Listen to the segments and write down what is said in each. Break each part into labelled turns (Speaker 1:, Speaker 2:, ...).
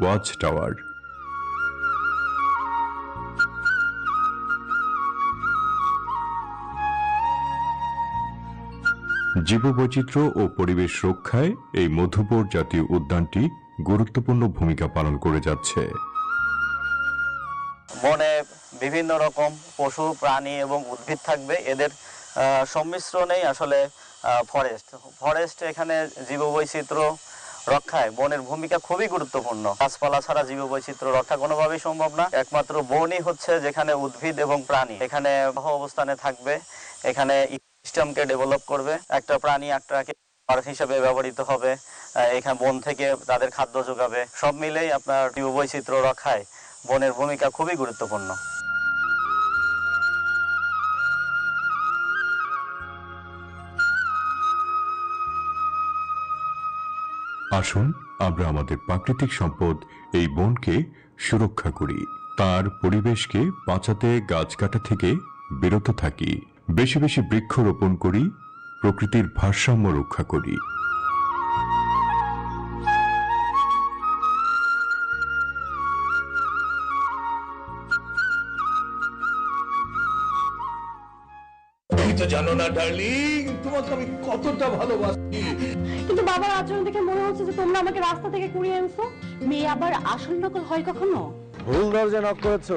Speaker 1: Watch tower. জীববৈচিত্র্য ও পরিবেশ রক্ষায় এই মধুপুর জাতীয় উদ্যানটি গুরুত্বপূর্ণ ভূমিকা পালন করে যাচ্ছে।
Speaker 2: বনে বিভিন্ন রকম পশু প্রাণী এবং উদ্ভিদ থাকবে। এদের আহ, সংমিশ্রণেই আসলে ফরেস্ট ফরেস্ট এখানে জীববৈচিত্র্য রক্ষায় বনের ভূমিকা খুবই গুরুত্বপূর্ণ। গাছপালা ছাড়া জীববৈচিত্র্য রক্ষা কোনোভাবেই সম্ভব না। একমাত্র বনই হচ্ছে যেখানে উদ্ভিদ এবং প্রাণী। এখানে অবস্থানে থাকবে, এখানে সিস্টেমকে ডেভেলপ করবে। একটা প্রাণী একটাকে খাবার হিসেবে ব্যবহৃত হবে এখানে বন থেকে তাদের খাদ্য যোগাবে। সব মিলেই আপনার জীববৈচিত্র্য রক্ষায় বনের ভূমিকা খুবই গুরুত্বপূর্ণ।
Speaker 1: আসুন, আমরা আমাদের প্রাকৃতিক সম্পদ এই বনকে সুরক্ষা করি। তার পরিবেশকে বাঁচাতে গাছ কাটা থেকে বিরত থাকি। বেশি বেশি বৃক্ষ রোপণ করি, প্রকৃতির ভারসাম্য রক্ষা করি।
Speaker 3: তুমি তো জানো না ডার্লিং তোমাকে আমি কতটা ভালোবাসি।
Speaker 4: কিন্তু বাবার আচরণ দেখে মনে হচ্ছে যে তোমরা আমাকে রাস্তা থেকে কুড়িয়ে আনছো মেয়ে আবার আসল নকল হয় কখনো?
Speaker 5: ভুল দরজা নক করেছ।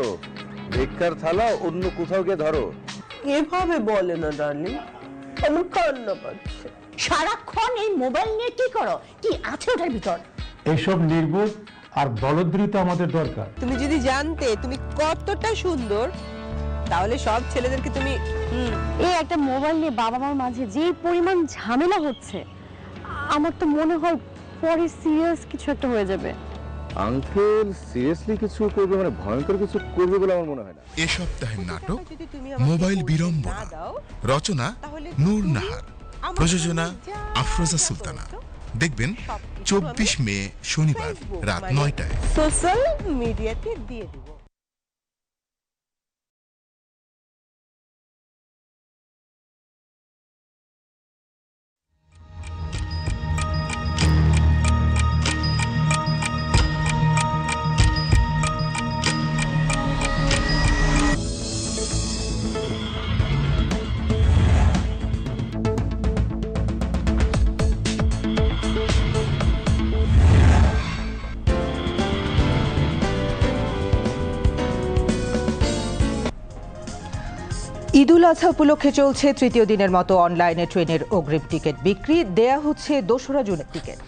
Speaker 5: ভিক্ষার থালা অন্য কোথাও গিয়ে ধরো।
Speaker 6: এভাবে বলে না ডার্লিং আমার কান্না পাচ্ছে।
Speaker 4: সারাক্ষণ এই মোবাইল নিয়ে কি করো? কি আছে ওটার ভিতর?
Speaker 7: এইসব নির্বোধ আর বলদ্রিত আমাদের দরকার।
Speaker 6: তুমি যদি জানতে তুমি কতটা সুন্দর তাহলে সব ছেলেদেরকে তুমি হুম,
Speaker 4: এই একটা মোবাইল নিয়ে বাবা মার মাঝে যে পরিমাণ ঝামেলা হচ্ছে আমার তো মনে হয় পরে সিরিয়াস কিছু একটা হয়ে যাবে।
Speaker 5: আঙ্কেল সিরিয়াসলি কিছু করবে মানে ভয়ঙ্কর কিছু করবে বলে আমার মনে হয় না।
Speaker 8: এ সপ্তাহের নাটক মোবাইল বিড়ম্বনা রচনা নূর নাহার প্রযোজনা আফরোজা সুলতানা। দেখবেন চব্বিশ মে শনিবার রাত
Speaker 6: মানে
Speaker 8: নয়টায়।
Speaker 6: সোশ্যাল মিডিয়াতে দিয়ে দিব।
Speaker 9: ঈদুল আজহা উপলক্ষে চলছে তৃতীয় দিনের মতো অনলাইনে ট্রেনের অগ্রিম টিকিট বিক্রি। দেয়া হচ্ছে দোসরা জুনের টিকিট।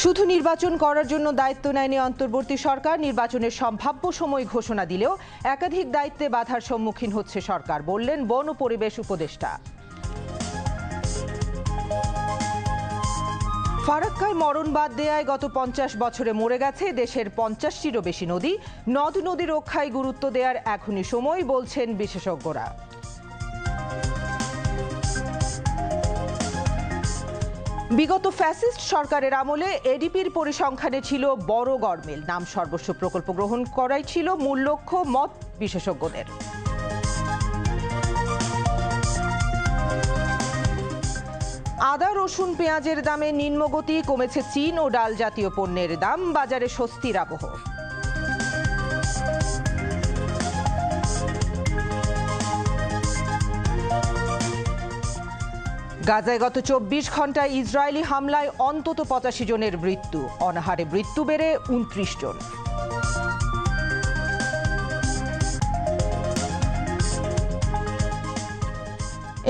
Speaker 9: শুধু নির্বাচন করার জন্য দায়িত্ব নেয়নি অন্তর্বর্তী সরকার, নির্বাচনের সম্ভাব্য সময় ঘোষণা দিলেও একাধিক দায়িত্বে বাধার সম্মুখীন হচ্ছে সরকার, বললেন বন ও পরিবেশ উপদেষ্টা। ফারাক্কায় মরণ বাদ দেয়ায় গত পঞ্চাশ বছরে মরে গেছে দেশের পঞ্চাশটিরও বেশি নদী। নদ নদী রক্ষায় গুরুত্ব দেওয়ার এখনই সময়, বলছেন বিশেষজ্ঞরা। বিগত ফ্যাসিস্ট সরকারের আমলে এডিপির পরিসংখ্যানে ছিল বড় গরমিল নাম সর্বস্ব প্রকল্প গ্রহণ করাই ছিল মূল লক্ষ্য, মত বিশেষজ্ঞদের। আদা, রসুন, পেঁয়াজের দামে নিম্নগতি কমেছে চীন ও ডাল জাতীয় পণ্যের দাম। বাজারে স্বস্তির আবহ। গাজায় গত চব্বিশ ঘন্টায় ইসরায়েলি হামলায় অন্তত পঁচাশি জনের মৃত্যু। অনাহারে মৃত্যু বেড়ে উনত্রিশ জন।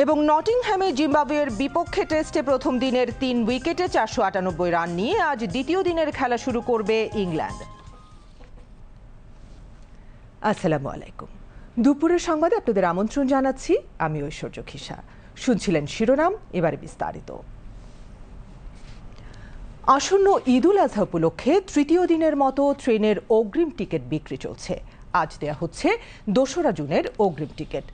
Speaker 9: এবং নটিংহ্যামে জিম্বাবুয়ের বিপক্ষে টেস্টে প্রথম দিনের তিন উইকেটে চারশো আটানব্বই রান নিয়ে আজ দ্বিতীয় দিনের খেলা শুরু করবে ইংল্যান্ড। আসসালামু আলাইকুম। দুপুরের সংবাদে আপনাদের আমন্ত্রণ জানাচ্ছি। আমি ঐশ্বর্য খিসা। শুনছিলেন শিরোনাম, এবারে বিস্তারিত। আসন্ন ঈদুল আজহা উপলক্ষে তৃতীয় দিনের মতো ট্রেনের অগ্রিম টিকিট বিক্রি চলছে। আজ দেয়া হচ্ছে দোসরা জুনের অগ্রিম টিকিট।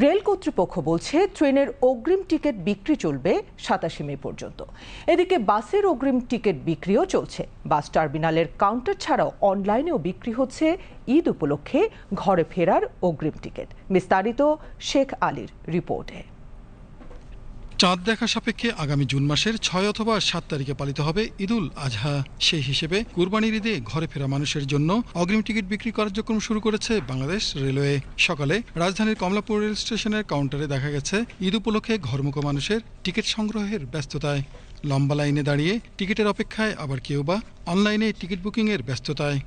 Speaker 9: রেল কর্তৃপক্ষ বলছে, ট্রেনের অগ্রিম টিকিট বিক্রি চলবে সাতাশে মে পর্যন্ত। এদিকে বাসের অগ্রিম টিকিট বিক্রিও চলছে। বাস টার্মিনালের কাউন্টার ছাড়াও অনলাইনেও বিক্রি হচ্ছে ঈদ উপলক্ষে ঘরে ফেরার অগ্রিম টিকিট। বিস্তারিত শেখ আলীর রিপোর্টে।
Speaker 10: চাঁদ দেখা সাপেক্ষে আগামী জুন মাসের ছয় অথবা সাত তারিখে পালিত হবে ঈদুল আজহা। সেই হিসেবে কুরবানির ঈদে ঘরে ফেরা মানুষের জন্য অগ্রিম টিকিট বিক্রি কার্যক্রম শুরু করেছে বাংলাদেশ রেলওয়ে। সকালে রাজধানীর কমলাপুর রেল স্টেশনের কাউন্টারে দেখা গেছে ঈদ উপলক্ষে ঘরমুখো মানুষের টিকিট সংগ্রহের ব্যস্ততায়। লম্বা লাইনে দাঁড়িয়ে টিকিটের অপেক্ষায় আবার কেউ বা অনলাইনে টিকিট বুকিংয়ের ব্যস্ততায়।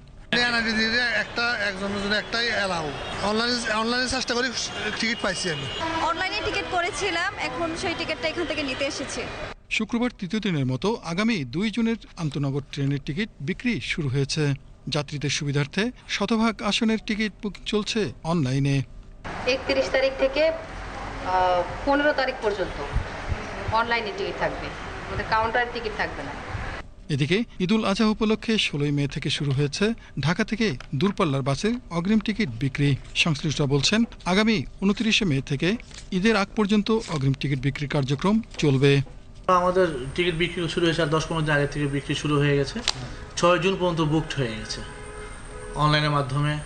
Speaker 3: একটা একজনের জন্য একটাই অ্যালাউ অনলাইনে অনলাইনে চেষ্টা করি টিকিট পাইছি আমি।
Speaker 4: অনলাইনে টিকিট করেছিলাম এখন সেই টিকিটটা এখান থেকে নিতে এসেছি।
Speaker 10: শুক্রবার তৃতীয় দিনের মতো আগামী দুই জুনের আন্তনগর ট্রেনের টিকিট বিক্রি শুরু হয়েছে। যাত্রীদের সুবিধার্থে শতভাগ আসনের টিকিট বুকিং চলছে অনলাইনে।
Speaker 4: একত্রিশ তারিখ থেকে পনেরো তারিখ পর্যন্ত অনলাইনে টিকিট থাকবে। আমাদের কাউন্টারে টিকিট থাকবে না।
Speaker 10: এদিকে ঈদুল আজহা উপলক্ষে ষোলোই মে থেকে শুরু হয়েছে ঢাকা থেকে দূরপাল্লার বাসের অগ্রিম টিকিট বিক্রি। সংশ্লিষ্টরা বলছেন, আগামী উনত্রিশে মে থেকে ঈদের আগ পর্যন্ত অগ্রিম টিকিট বিক্রির কার্যক্রম চলবে।
Speaker 11: আমাদের টিকিট বিক্রি শুরু হয়েছে আর দশ পনেরো দিন আগে থেকে বিক্রি শুরু হয়ে গেছে। ছয় জুন পর্যন্ত বুকড হয়ে গেছে। অনলাইনের মাধ্যমে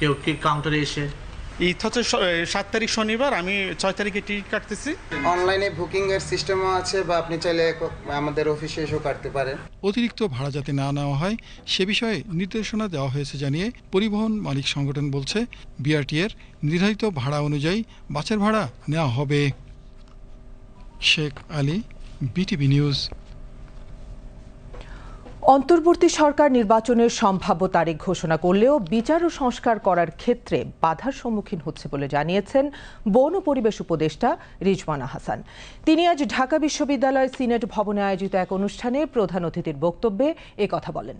Speaker 11: কেউ কাউন্টারে এসে
Speaker 7: ঈদ হচ্ছে সাত তারিখ শনিবার আমি ছয় তারিখে টিকিট কাটতেছি।
Speaker 12: অনলাইনে বুকিং এর সিস্টেমও আছে বা আপনি চাইলে আমাদের অফিসে এসেও কাটতে পারেন।
Speaker 10: অতিরিক্ত ভাড়া যাতে না নেওয়া হয় সে বিষয়ে নির্দেশনা দেওয়া হয়েছে জানিয়ে পরিবহন মালিক সংগঠন বলছে বিআরটি এর নির্ধারিত ভাড়া অনুযায়ী বাসের ভাড়া নেওয়া হবে। শেখ আলী বিটিভি নিউজ
Speaker 9: অন্তর্বর্তী সরকার নির্বাচনের সম্ভাব্য তারিখ ঘোষণা করলেও বিচার ও সংস্কার করার ক্ষেত্রে বাধার সম্মুখীন হচ্ছে বলে জানিয়েছেন বন ও পরিবেশ উপদেষ্টা রিজওয়ানা হাসান। তিনি আজ ঢাকা বিশ্ববিদ্যালয় সিনেট ভবনে আয়োজিত এক অনুষ্ঠানে প্রধান অতিথির বক্তব্যে এ কথা বলেন।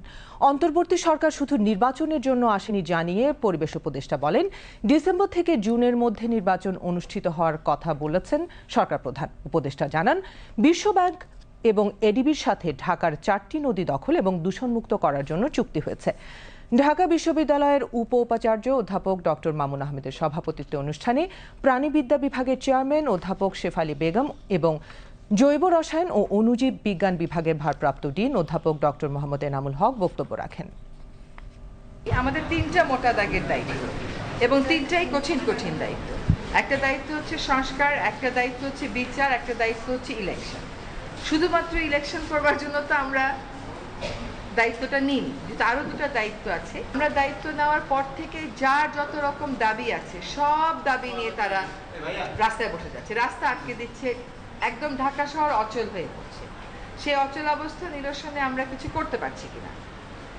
Speaker 9: অন্তর্বর্তী সরকার শুধু নির্বাচনের জন্য আসেনি জানিয়ে পরিবেশ উপদেষ্টা বলেন, ডিসেম্বর থেকে জুনের মধ্যে নির্বাচন অনুষ্ঠিত হওয়ার কথা বলেছেন সরকার প্রধান। উপদেষ্টা জানান, বিশ্বব্যাংক এবং এডিবির সাথে ঢাকার চারটি নদী দখল এবং দূষণমুক্ত করার জন্য চুক্তি হয়েছে। ঢাকা বিশ্ববিদ্যালয়ের উপ উপাচার্য অধ্যাপক ডক্টর মামুন আহমেদের সভাপতিত্বে অনুষ্ঠানে প্রাণীবিদ্যা বিভাগের চেয়ারম্যান অধ্যাপক শেফালি বেগম এবং জৈব রসায়ন ও অনুজীব বিজ্ঞান বিভাগের ভারপ্রাপ্ত ডিন অধ্যাপক ডক্টর মোহাম্মদ এনামুল হক বক্তব্য রাখেন।
Speaker 6: আমাদের তিনটা মোটা দাগের দায়িত্ব এবং তিনটাই কঠিন কঠিন দায়িত্ব। একটা দায়িত্ব হচ্ছে সংস্কার, একটা দায়িত্ব হচ্ছে বিচার, একটা দায়িত্ব হচ্ছে ইলেকশন। শুধুমাত্র ইলেকশন করবার জন্য তো আমরা দায়িত্বটা নিইনি, যেহেতু আরও দুটো দায়িত্ব আছে। আমরা দায়িত্ব নেওয়ার পর থেকে যার যত রকম দাবি আছে, সব দাবি নিয়ে তারা রাস্তায় বসে যাচ্ছে। রাস্তা আটকে দিচ্ছে, একদম ঢাকা শহর অচল হয়ে পড়ছে। সেই অচল অবস্থা নিরসনে আমরা কিছু করতে পারছি কিনা?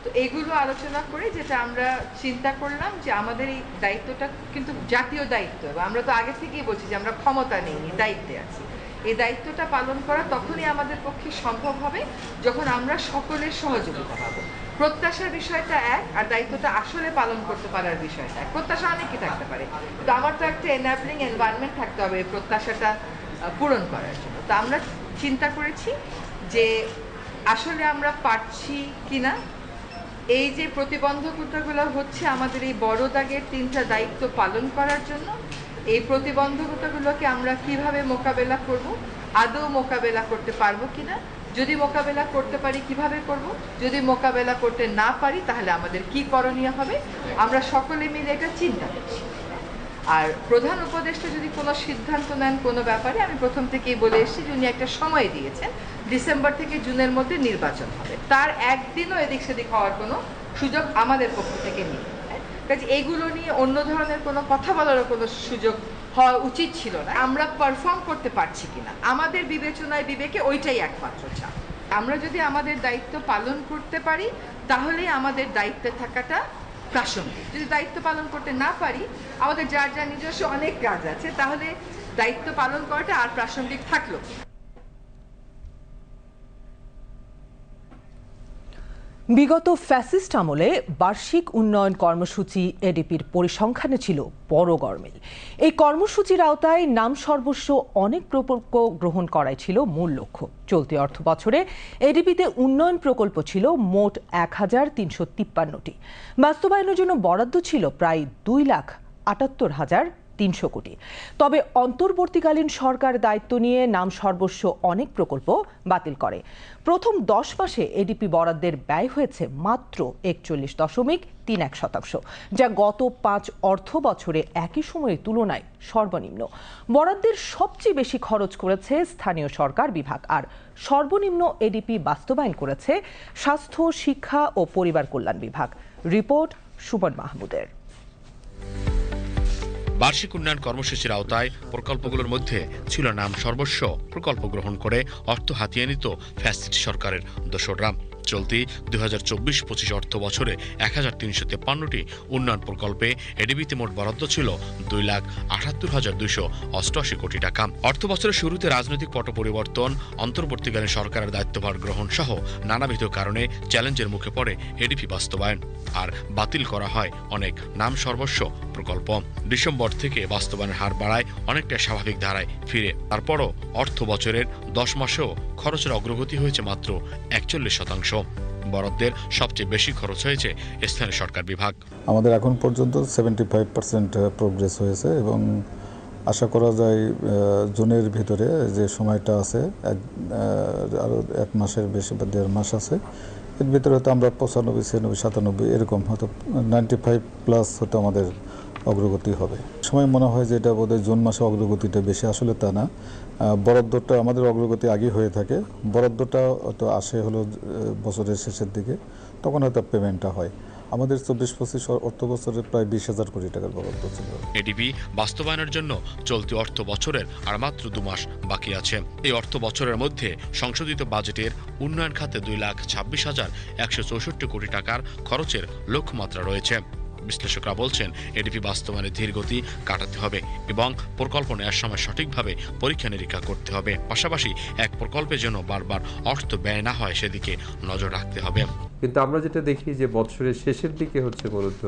Speaker 6: তো এগুলো আলোচনা করে যেটা আমরা চিন্তা করলাম যে আমাদের এই দায়িত্বটা কিন্তু জাতীয় দায়িত্ব আমরা তো আগে থেকেই বলছি যে আমরা ক্ষমতা নেই দায়িত্বে আছি। এই দায়িত্বটা পালন করা তখনই আমাদের পক্ষে সম্ভব হবে যখন আমরা সকলের সহযোগিতা পাবো। প্রত্যাশার বিষয়টা এক, আর দায়িত্বটা আসলে পালন করতে পারার বিষয়টা এক। প্রত্যাশা অনেকই থাকতে পারে। কিন্তু আমার তো একটা এনাবলিং এনভায়রনমেন্ট থাকতে হবে এই প্রত্যাশাটা পূরণ করার জন্য। তো আমরা চিন্তা করেছি যে আসলে আমরা পারছি কি না এই যে প্রতিবন্ধকতাগুলো হচ্ছে আমাদের এই বড় দাগের তিনটা দায়িত্ব পালন করার জন্য এই প্রতিবন্ধকতাগুলোকে আমরা কীভাবে মোকাবেলা করব? আদৌ মোকাবেলা করতে পারব কিনা? যদি মোকাবেলা করতে পারি, কীভাবে করব? যদি মোকাবেলা করতে না পারি, তাহলে আমাদের কি করণীয় হবে? আমরা সকলে মিলে এটা চিন্তা করছি। আর প্রধান উপদেষ্টা যদি কোনো সিদ্ধান্ত নেন কোনো ব্যাপারে, আমি প্রথম থেকেই বলে এসেছি যে উনি একটা সময় দিয়েছেন। ডিসেম্বর থেকে জুনের মধ্যে নির্বাচন হবে। তার একদিনও এদিক সেদিক হওয়ার কোনো সুযোগ আমাদের পক্ষ থেকে নেই? কাজে এগুলো নিয়ে অন্য ধরনের কোনো কথা বলারও কোনো সুযোগ হওয়া উচিত ছিল না। আমরা পারফর্ম করতে পারছি কিনা? আমাদের বিবেচনায় বিবেকে ওইটাই একমাত্র চাপ। আমরা যদি আমাদের দায়িত্ব পালন করতে পারি, তাহলেই আমাদের দায়িত্বে থাকাটা প্রাসঙ্গিক। যদি দায়িত্ব পালন করতে না পারি, আমাদের যার যার নিজস্ব অনেক কাজ আছে, তাহলে দায়িত্ব পালন করাটা আর প্রাসঙ্গিক থাকল কি?
Speaker 9: বিগত ফ্যাসিস্ট আমলে বার্ষিক উন্নয়ন কর্মসূচি এডিপির পরিসংখ্যানে ছিল বড় গরমিল। এই কর্মসূচির আওতায় নাম সর্বস্ব অনেক প্রকল্প গ্রহণ করাই ছিল মূল লক্ষ্য। চলতি অর্থ বছরে এডিপিতে উন্নয়ন প্রকল্প ছিল মোট এক হাজার তিনশো তিপ্পান্নটি। বাস্তবায়নের জন্য বরাদ্দ ছিল প্রায় দুই লাখ আটাত্তর হাজার তিনশো কোটি। তবে অন্তর্বর্তীকালীন সরকার দায়িত্ব নিয়ে নাম সর্বস্ব অনেক প্রকল্প বাতিল করে। প্রথম দশ মাসে এডিপি বরাদ্দের ব্যয় হয়েছে মাত্র একচল্লিশ দশমিক তিন এক শতাংশ, যা গত পাঁচ অর্থ বছরে একই সময়ের তুলনায় সর্বনিম্ন। বরাদ্দের সবচেয়ে বেশি খরচ করেছে স্থানীয় সরকার বিভাগ, আর সর্বনিম্ন এডিপি বাস্তবায়ন করেছে স্বাস্থ্য, শিক্ষা ও পরিবার কল্যাণ বিভাগ। রিপোর্ট সুমন মাহমুদের।
Speaker 13: বার্ষিক উন্নয়ন কর্মসূচির আওতায় প্রকল্পগুলোর মধ্যে ছিল নাম সর্বস্ব প্রকল্প গ্রহণ করে অর্থ হাতিয়ে নিত ফ্যাসিটি সরকারের দোসররা। চলতি দুই হাজার চব্বিশ পঁচিশ অর্থ বছরে এক হাজার তিনশো তেপ্পান্নটি উন্নয়ন প্রকল্পে এডিবিতে মোট বরাদ্দ ছিল দুই লাখ আটাত্তর হাজার দুইশো অষ্টআশি কোটি টাকা। অর্থ বছরের শুরুতে রাজনৈতিক পট পরিবর্তন, অন্তর্বর্তীকালীন সরকারের দায়িত্বভার গ্রহণ সহ নানাবিধ কারণে চ্যালেঞ্জের মুখে পড়ে এডিপি বাস্তবায়ন। আর বাতিল করা হয় অনেক নাম সর্বস্ব প্রকল্প। ডিসেম্বর থেকে বাস্তবায়নের হার বাড়ায় অনেকটা স্বাভাবিক ধারায় ফিরে। তারপরও অর্থ বছরের দশ মাসেও খরচের অগ্রগতি হয়েছে মাত্র একচল্লিশ শতাংশ। বরাদ্দের সবচেয়ে বেশি খরচ হয়েছে স্থানীয় সরকার বিভাগ।
Speaker 14: আমাদের এখন পর্যন্ত সেভেন্টি ফাইভ পার্সেন্ট প্রোগ্রেস হয়েছে এবং আশা করা যায় জুনের ভিতরে যে সময়টা আছে, এক আরও এক মাসের বেশি বা দেড় মাস আছে, এর ভিতরে হয়তো আমরা পঁচানব্বই, ছিয়ানব্বই, সাতানব্বই এরকম হয়তো নাইনটি ফাইভ প্লাস হয়তো আমাদের অগ্রগতি হবে। সময় মনে হয় যে এটা বোধহয় জুন মাসে অগ্রগতিটা বেশি, আসলে তা না। বরাদ্দটা আমাদের অগ্রগতি আগে হয়ে থাকে। বরাদ্দটা হয়তো আসে হলো বছরের শেষের দিকে, তখন হয়তো পেমেন্টটা হয়। আমাদের চব্বিশ পঁচিশ অর্থ বছরে প্রায় বিশ হাজার কোটি টাকার বরাদ্দ ছিল।
Speaker 13: এডিবি বাস্তবায়নের জন্য চলতি অর্থ বছরের আর মাত্র দু মাস বাকি আছে। এই অর্থ বছরের মধ্যে সংশোধিত বাজেটের উন্নয়ন খাতে দুই লাখ ছাব্বিশ হাজার একশো চৌষট্টি কোটি টাকার খরচের লক্ষ্যমাত্রা রয়েছে। বিশ্লেষকরা বলছেন, এডিপি বাস্তবায়নের ধীর গতি কাটাতে হবে এবং প্রকল্প নেওয়ার সময় সঠিকভাবে পরীক্ষা নিরীক্ষা করতে হবে। পাশাপাশি এক প্রকল্পের জন্য বারবার অর্থ ব্যয় না হয়, সেদিকে নজর রাখতে হবে।
Speaker 15: কিন্তু আমরা যেটা দেখি যে বছরের শেষের দিকে হচ্ছে মূলত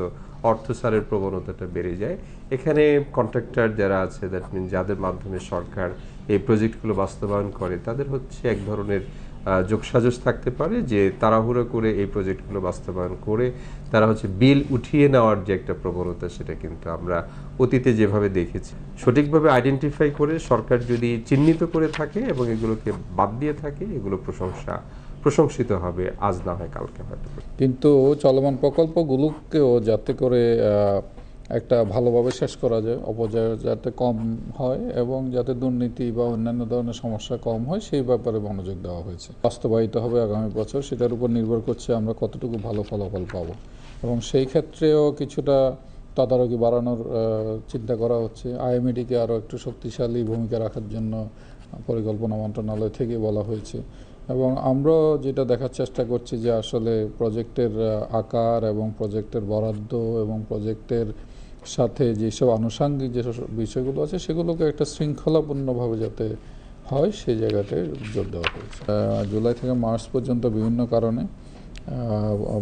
Speaker 15: অর্থ সারের প্রবণতাটা বেড়ে যায়। এখানে কন্ট্রাক্টর যারা আছে দ্যাট মিন যাদের মাধ্যমে সরকার এই প্রজেক্টগুলো বাস্তবায়ন করে, তাদের হচ্ছে এক ধরনের আহ, যোগসাজশ থাকতে পারে যে তাড়াহুড়ো করে এই প্রজেক্টগুলো বাস্তবায়ন করে তারা হচ্ছে বিল উঠিয়ে নেওয়ার যে একটা প্রবণতা সেটা কিন্তু আমরা অতীতে যেভাবে দেখেছি। সঠিকভাবে আইডেন্টিফাই করে সরকার যদি চিহ্নিত করে থাকে এবং এগুলোকে বাদ দিয়ে থাকে এগুলো প্রশংসা প্রশংসিত হবে। আজ না হয় কালকে হয়তো।
Speaker 16: কিন্তু চলমান প্রকল্পগুলোকেও যাতে করে একটা ভালোভাবে শেষ করা যায়, অপচয় যাতে কম হয় এবং যাতে দুর্নীতি বা অন্যান্য ধরনের সমস্যা কম হয়, সেই ব্যাপারে মনোযোগ দেওয়া হয়েছে। বাস্তবায়িত হবে আগামী বছর, সেটার উপর নির্ভর করছে আমরা কতটুকু ভালো ফলাফল পাবো। এবং সেই ক্ষেত্রেও কিছুটা তদারকি বাড়ানোর চিন্তা করা হচ্ছে। আইএমএডিকে আরও একটু শক্তিশালী ভূমিকা রাখার জন্য পরিকল্পনা মন্ত্রণালয় থেকে বলা হয়েছে। এবং আমরাও যেটা দেখার চেষ্টা করছি যে আসলে প্রজেক্টের আকার এবং প্রজেক্টের বরাদ্দ এবং প্রজেক্টের সাথে যেসব আনুষাঙ্গিক যেসব বিষয়গুলো আছে, সেগুলোকে একটা শৃঙ্খলাপূর্ণভাবে যাতে হয় সেই জায়গাটায় জোর দেওয়া হয়েছে। জুলাই থেকে মার্চ পর্যন্ত বিভিন্ন কারণে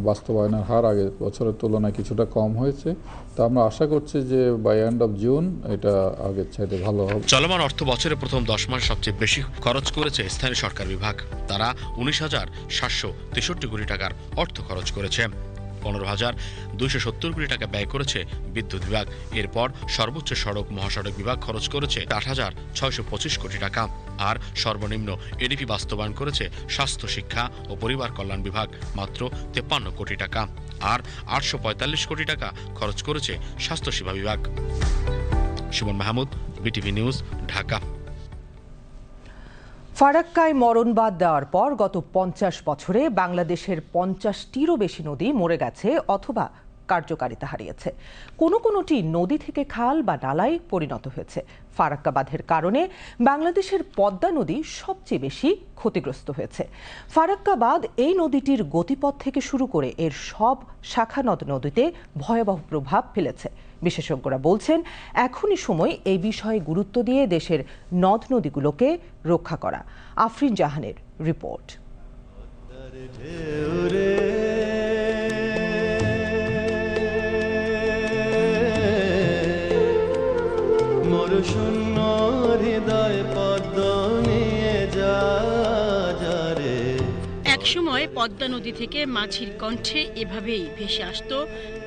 Speaker 16: বাস্তবায়নের হার আগের বছরের তুলনায় কিছুটা কম হয়েছে। তা আমরা আশা করছি যে বাই এন্ড অফ জুন এটা আগের চাইতে ভালো হবে।
Speaker 13: চলমান অর্থ বছরের প্রথম দশ মাস সবচেয়ে বেশি খরচ করেছে স্থানীয় সরকার বিভাগ। তারা উনিশ হাজার সাতশো তেষট্টি কোটি টাকার অর্থ খরচ করেছে। পনেরো হাজার দুইশো সত্তর কোটি টাকা ব্যয় করেছে বিদ্যুৎ বিভাগ। এরপর সর্বোচ্চ সড়ক মহাসড়ক বিভাগ খরচ করেছে আট হাজার ছয়শো পঁচিশ কোটি টাকা। আর সর্বনিম্ন এডিপি বাস্তবায়ন করেছে স্বাস্থ্য, শিক্ষা ও পরিবার কল্যাণ বিভাগ, মাত্র তেপ্পান্ন কোটি টাকা। আর আটশো পঁয়তাল্লিশ কোটি টাকা খরচ করেছে স্বাস্থ্যসেবা বিভাগ। Suman Mahmud, BTV news, Dhaka.
Speaker 9: ফারাক্কায় মরণ বাদ দেওয়ার পর গত পঞ্চাশ বছরে বাংলাদেশের পঞ্চাশটিরও বেশি নদী মরে গেছে অথবা কার্যকারিতা হারিয়েছে। কোনো কোনোটি নদী থেকে খাল বা নালায় পরিণত হয়েছে। ফারাক্কা বাঁধের কারণে বাংলাদেশের পদ্মা নদী সবচেয়ে বেশি ক্ষতিগ্রস্ত হয়েছে। ফারাক্কা বাঁধ এই নদীটির গতিপথ থেকে শুরু করে এর সব শাখা নদ নদীতে ভয়াবহ প্রভাব ফেলেছে। বিশেষজ্ঞরা বলছেন এখনই সময় এই বিষয়ে গুরুত্ব দিয়ে দেশের নদ নদীগুলোকে রক্ষা করা। আফরিন জাহানের রিপোর্ট।
Speaker 17: মোর শূন্য হৃদয় পদ্ম নিয়ে যা যা
Speaker 18: একসময় পদ্মা নদী থেকে মাছির কণ্ঠে এভাবেই ভেসে আসতো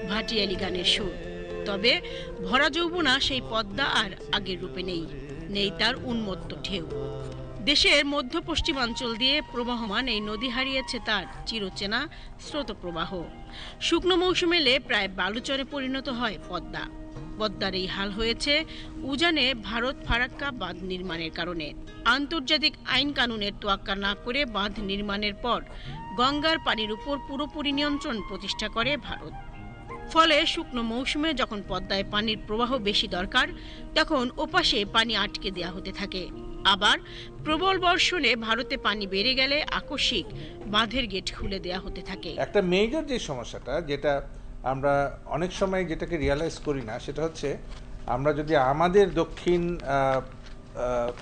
Speaker 18: ভাটিয়ালি গানের সুর। তবে ভরা যৌবনা সেই পদ্মা আর আগের রূপে নেই নেই তার উন্মত্ত ঢেউ। দেশের মধ্য পশ্চিমাঞ্চল দিয়ে প্রবাহমান এই নদী হারিয়েছে তার চিরচেনা স্রোতপ্রবাহ। শুকনো মৌসুমে এলে প্রায় বালুচরে পরিণত হয় পদ্মা। পদ্মার এই হাল হয়েছে উজানে ভারত ফারাক্কা বাঁধ নির্মাণের কারণে। আন্তর্জাতিক আইন কানুনের তোয়াক্কা না করে বাঁধ নির্মাণের পর গঙ্গার পানির উপর পুরোপুরি নিয়ন্ত্রণ প্রতিষ্ঠা করে ভারত। ফলে শুকনো মৌসুমে যখন পদ্মায় পানির প্রবাহ বেশি দরকার, তখন ওপাশে পানি আটকে দেয়া হতে থাকে। আবার প্রবল বর্ষণে ভারতে পানি বেড়ে গেলে আকস্মিক বাঁধের গেট খুলে দেয়া হতে থাকে।
Speaker 19: একটা মেজর যে সমস্যাটা, যেটা আমরা অনেক সময় যেটাকে রিয়ালাইজ করি না, সেটা হচ্ছে আমরা যদি আমাদের দক্ষিণ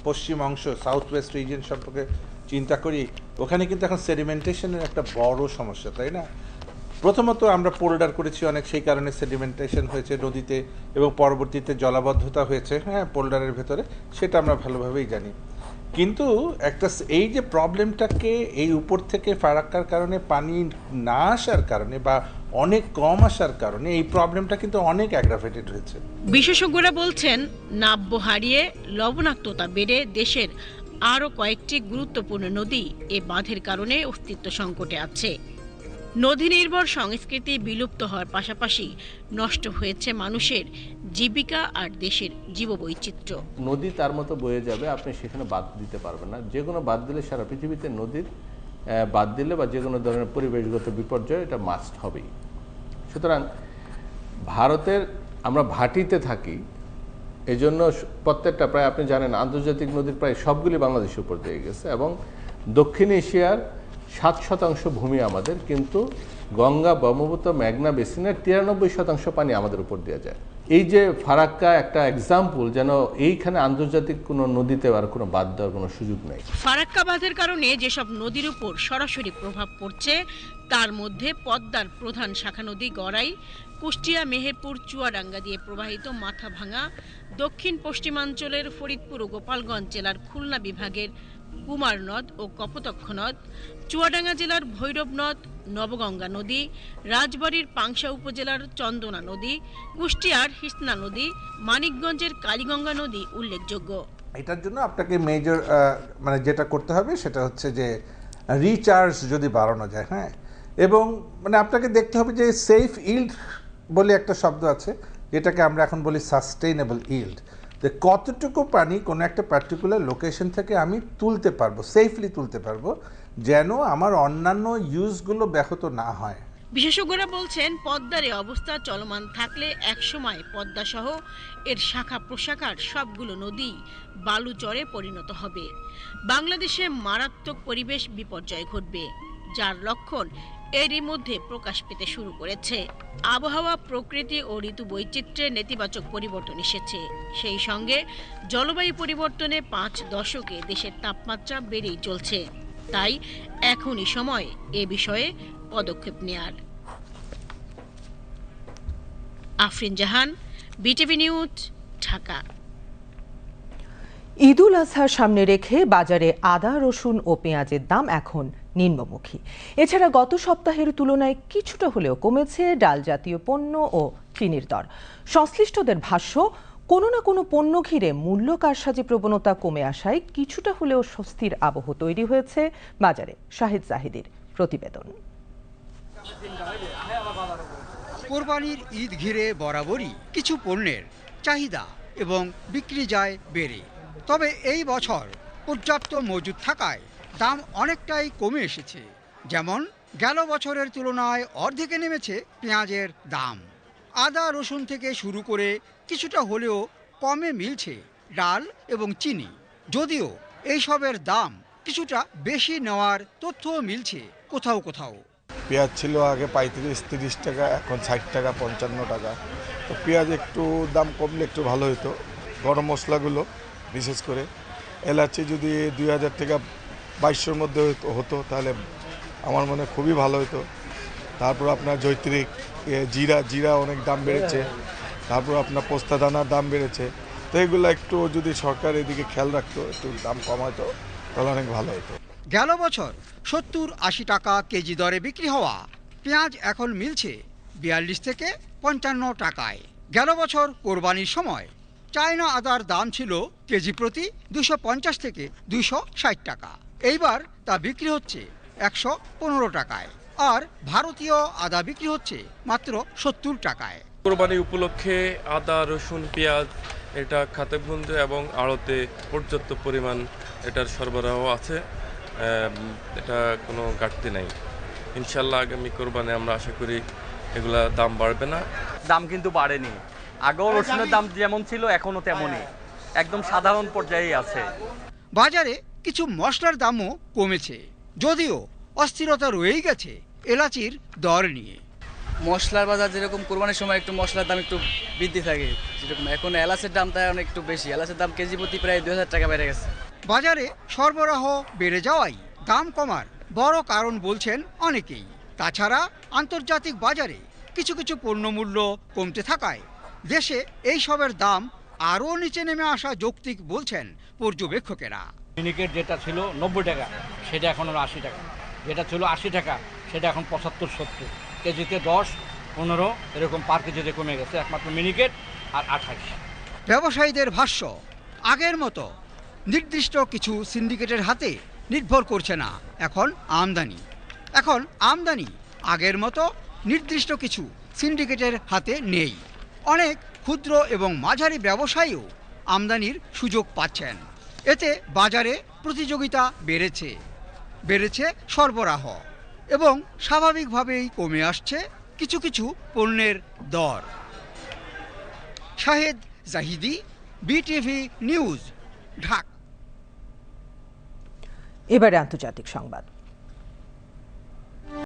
Speaker 19: পশ্চিম অংশ সাউথ ওয়েস্ট রিজিয়ন সম্পর্কে চিন্তা করি, ওখানে কিন্তু এখন সেডিমেন্টেশনের একটা বড় সমস্যা, তাই না? প্রথমত আমরা পোল্ডার করেছি অনেক, সেই কারণে সেডিমেন্টেশন হয়েছে নদীতে এবং পরবর্তীতে জলাবদ্ধতা হয়েছে হ্যাঁ পোল্ডারের ভেতরে, সেটা আমরা ভালোভাবেই জানি। কিন্তু একটা এই যে প্রবলেমটাকে এই উপর থেকে ফারাক্কার কারণে, পানি না আসার কারণে বা অনেক কম আসার কারণে এই প্রবলেমটা কিন্তু অনেক অ্যাগ্রাভেটেড হয়েছে।
Speaker 18: বিশেষজ্ঞরা বলছেন, নাব্য হারিয়ে লবণাক্ততা বেড়ে দেশের আরও কয়েকটি গুরুত্বপূর্ণ নদী এ বাঁধের কারণে অস্তিত্ব সংকটে আছে। নদী নির্ভর সংস্কৃতি বিলুপ্ত হওয়ার পাশাপাশি নষ্ট হয়েছে মানুষের জীবিকা আর দেশের জীববৈচিত্র্য।
Speaker 20: নদী তার মতো বয়ে যাবে, আপনি সেখানে বাদ দিতে পারবেন না। যে কোনো বাদ দিলে সারা পৃথিবীতে নদীর বাদ দিলে বা যে কোনো ধরনের পরিবেশগত বিপর্যয়, এটা মাস্ট হবেই। সুতরাং ভারতের আমরা ভাটিতে থাকি এই জন্য প্রত্যেকটা প্রায় আপনি জানেন, আন্তর্জাতিক নদীর প্রায় সবগুলি বাংলাদেশের উপর দিয়ে গেছে এবং দক্ষিণ এশিয়ার সাত শতাংশ ভূমি আমাদের, কিন্তু গঙ্গা, ব্রহ্মপুত্র, মেঘনা বেসিনের তিরানব্বই শতাংশ পানি আমাদের উপর দেওয়া যায়। এই যে ফারাক্কা একটা এক্সাম্পল যেন এইখানে আন্তর্জাতিক কোনো নদীতে আর কোনো বাদ দেওয়ার কোনো সুযোগ নেই।
Speaker 18: ফারাক্কা বাঁধের কারণে যেসব নদীর উপর সরাসরি প্রভাব পড়ছে, তার মধ্যে পদ্মার প্রধান শাখা নদী গড়াই, কুষ্টিয়া, মেহেরপুর, চুয়াডাঙ্গা দিয়ে প্রবাহিত মাথাভাঙা দক্ষিণ পশ্চিমাঞ্চলের ফরিদপুর ও গোপালগঞ্জ জেলার খুলনা বিভাগের কুমার নদ ও কপোতক্ষ নদ চুয়াডাঙ্গা জেলার ভৈরব নদ নবগঙ্গা নদী, রাজবাড়ির পাংশা উপজেলার চন্দনা নদী, কুষ্টিয়ার হিসনা নদী, মানিকগঞ্জের কালীগঙ্গা নদী উল্লেখযোগ্য।
Speaker 19: এটার জন্য আপনাকে মেজর মানে যেটা করতে হবে সেটা হচ্ছে যে রিচার্জ যদি বাড়ানো যায় হ্যাঁ? এবং মানে আপনাকে দেখতে হবে যে সেফ ইল্ড বলে একটা শব্দ আছে, যেটাকে আমরা এখন বলি সাস্টেইনেবল ইল্ড যে কতটুকু পানি কোনো একটা পার্টিকুলার লোকেশন থেকে আমি তুলতে পারব সেফলি তুলতে পারব, যেন আমার অন্যান্য ইউজগুলো ব্যাহত না হয়।
Speaker 18: বিশেষজ্ঞরা বলছেন, পদ্মারে অবস্থা চলমান থাকলে একসময় পদ্মা সহ এর শাখা প্রশাখার সবগুলো নদী বালুচরে পরিণত হবে। বাংলাদেশে মারাত্মক পরিবেশ বিপর্যয় ঘটবে, যার লক্ষণ এরই মধ্যে প্রকাশ পেতে শুরু করেছে। আবহাওয়া, প্রকৃতি ও ঋতু বৈচিত্র্যে নেতিবাচক পরিবর্তন এসেছে। সেই সঙ্গে জলবায়ু পরিবর্তনে পাঁচ দশকে দেশের তাপমাত্রা বেড়েই চলছে। তাই এখনই সময় এ বিষয়ে পদক্ষেপ নেয়ার। Afrin Jahan, BTV news, Dhaka.
Speaker 9: ঈদুল আজহার সামনে রেখে বাজারে আদা, রসুন ও পেঁয়াজের দাম এখন নিম্নমুখী। এছাড়া গত সপ্তাহের তুলনায় কিছুটা হলেও কমেছে ডাল জাতীয় পণ্য ও চিনির দর। সংশ্লিষ্টদের ভাষ্য, কোনো না কোনো পণ্য ঘিরে মূল্য কারসাজি প্রবণতা কমে আসায় কিছুটা হলেও স্বস্তির আবহ তৈরি হয়েছে বাজারে, শাহিদ জাহিদের প্রতিবেদন।
Speaker 21: কোরবানির ঈদ ঘিরে বরাবরই কিছু পণ্যের চাহিদা এবং বিক্রি যায় বেড়ে। তবে এই বছর পর্যাপ্ত মজুদ থাকায় দাম অনেকটাই কমে এসেছে। যেমন গেল বছরের তুলনায় অর্ধেকে নেমেছে পেঁয়াজের দাম। আদা, রসুন থেকে শুরু করে কিছুটা হলেও কমে মিলছে ডাল এবং চিনি। যদিও এইসবের দাম কিছুটা বেশি নেওয়ার তথ্যও মিলছে কোথাও কোথাও।
Speaker 22: পেঁয়াজ ছিল আগে পঁয়ত্রিশ, তিরিশ টাকা, এখন ষাট টাকা, পঞ্চান্ন টাকা। তো পেঁয়াজ একটু দাম কমলে একটু ভালো হতো। গরম মশলাগুলো বিশেষ করে। এলাচি যদি দুই হাজার টাকা বাইশশোর মধ্যে হতো- হতো, তাহলে আমার মনে খুবই ভালো হতো তারপর আপনার জৈত্রিক জিরা জিরা অনেক দাম বেড়েছে। তারপর আপনার পোস্তা দানার দাম বেড়েছে। তো এগুলো একটু যদি সরকার এদিকে খেয়াল রাখতো, একটু দাম কমাতো তাহলে অনেক ভালো হতো
Speaker 21: গেল বছর সত্তর আশি টাকা কেজি দরে বিক্রি হওয়া। পেঁয়াজ এখন মিলছে বিয়াল্লিশ থেকে পঞ্চান্ন টাকায়। গেল বছর কোরবানির সময় চায়না আদার দাম ছিল কেজি প্রতি দুশো পঞ্চাশ থেকে দুইশো ষাট টাকা। এইবার তা বিক্রি হচ্ছে একশো পনেরো টাকায় আর ভারতীয় আদা বিক্রি হচ্ছে মাত্র সত্তর টাকায়।
Speaker 23: কোরবানি উপলক্ষে আদা রসুন পেঁয়াজ এটা খাতেবন্ধু এবং আড়তে পর্যাপ্ত পরিমাণ এটার সরবরাহ আছে। এটা কোনো ঘাটতি নাই। ইনশাল্লাহ আগামী কোরবানি আমরা আশা করি এগুলা দাম বাড়বে না।
Speaker 24: দাম কিন্তু বাড়েনি। আগেও রসুনের দাম যেমন ছিল এখনও তেমনই। একদম সাধারণ পর্যায়েই আছে।
Speaker 21: বাজারে কিছু মশলার দামও কমেছে যদিও অস্থিরতা রয়েই গেছে এলাচির দর নিয়ে।
Speaker 25: মশলার বাজার যেরকম কোরবানির সময় একটু মশলার দাম একটু বৃদ্ধি থাকে যেরকম এখন এলাচের দাম তাই অনেক একটু বেশি এলাচের দাম কেজি প্রতি প্রায় দুই হাজার টাকা বেড়ে গেছে।
Speaker 21: বাজারে সরবরাহ বেড়ে যাওয়াই দাম কমার বড় কারণ বলছেন অনেকেই। তাছাড়া আন্তর্জাতিক বাজারে কিছু কিছু পণ্যমূল্য কমতে থাকায় দেশে এই সবের দাম আরও নিচে নেমে আসা যৌক্তিক বলছেন পর্যবেক্ষকেরা।
Speaker 26: মিনিকেট যেটা ছিল নব্বই টাকা সেটা এখন হলো আশি টাকা। যেটা ছিল আশি টাকা সেটা এখন পঁচাত্তর সত্তর। কেজিতে দশ পনেরো এরকম পার কেজিতে কমে গেছে একমাত্র মিনিকেট আর আঠাশ
Speaker 21: ব্যবসায়ীদের ভাষ্য আগের মতো নির্দিষ্ট কিছু সিন্ডিকেটের হাতে নির্ভর করছে না এখন আমদানি। এখন আমদানি আগের মতো নির্দিষ্ট কিছু সিন্ডিকেটের হাতে নেই। অনেক ক্ষুদ্র এবং মাঝারি ব্যবসায়ীও আমদানির সুযোগ পাচ্ছেন। এতে বাজারে প্রতিযোগিতা বেড়েছে বেড়েছে সরবরাহ এবং স্বাভাবিকভাবেই কমে আসছে কিছু কিছু পণ্যের দর। শাহেদ জাহিদি, বিটিভি নিউজ, ঢাক।
Speaker 9: এবারে আন্তর্জাতিক সংবাদ।